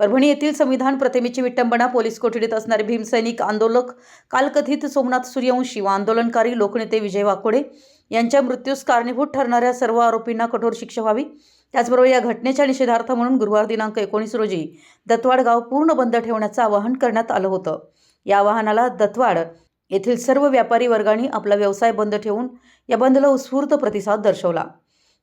परभणी येथील संविधान प्रतिमेची विटंबना पोलीस कोठडीत असणारे भीमसैनिक आंदोलक कालकथित सोमनाथ सूर्यवंशी व आंदोलनकारी लोकनेते विजय वाकोडे यांच्या मृत्यूस कारणीभूत ठरणाऱ्या सर्व आरोपींना कठोर शिक्षा व्हावी. त्याचबरोबर या घटनेच्या निषेधार्थ म्हणून गुरुवार दिनांक एकोणीस रोजी दत्वाड गाव पूर्ण बंद ठेवण्याचं आवाहन करण्यात आलं होतं. या आवाहनाला दत्वाड येथील सर्व व्यापारी वर्गांनी आपला व्यवसाय बंद ठेवून या बंदला उत्स्फूर्त प्रतिसाद दर्शवला.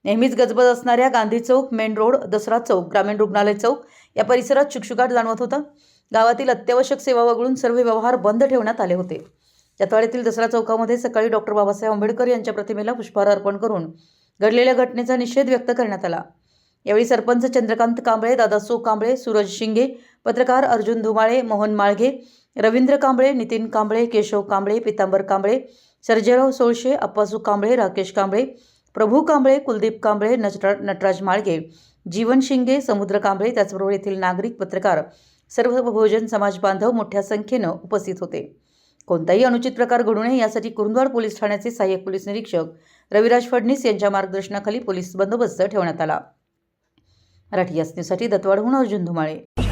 नेहमीच गजबज असणाऱ्या गांधी चौक मेन रोड दसरा चौक ग्रामीण रुग्णालय चौक या परिसरात शुकशुकाट जाणवत होता. गावातील अत्यावश्यक सेवा वगळून सर्व व्यवहार बंद ठेवण्यात आले होते. जतवाड्यातील दसरा चौकामध्ये सकाळी डॉक्टर बाबासाहेब आंबेडकर यांच्या प्रतिमेला पुष्पहार अर्पण करून घडलेल्या घटनेचा निषेध व्यक्त करण्यात आला. यावेळी सरपंच चंद्रकांत कांबळे दादासो कांबळे सूरज शिंगे पत्रकार अर्जुन धुमाळे मोहन माळघे रवींद्र कांबळे नितीन कांबळे केशव कांबळे पितांबर कांबळे सर्जेराव सोळशे अप्पासू कांबळे राकेश कांबळे प्रभू कांबळे कुलदीप कांबळे नटरा नटराज माळगे जीवन शिंगे समुद्र कांबळे त्याचबरोबर येथील नागरिक पत्रकार सर्व बहुजन समाज बांधव मोठ्या संख्येनं उपस्थित होते. कोणताही अनुचित प्रकार घडू नये यासाठी कुरुंदवाड पोलीस ठाण्याचे सहाय्यक पोलीस निरीक्षक रविराज फडणीस यांच्या मार्गदर्शनाखाली पोलीस बंदोबस्त ठेवण्यात आला. मराठी यासनीसाठी दत्तवाडहून अर्जुन धुमाळे.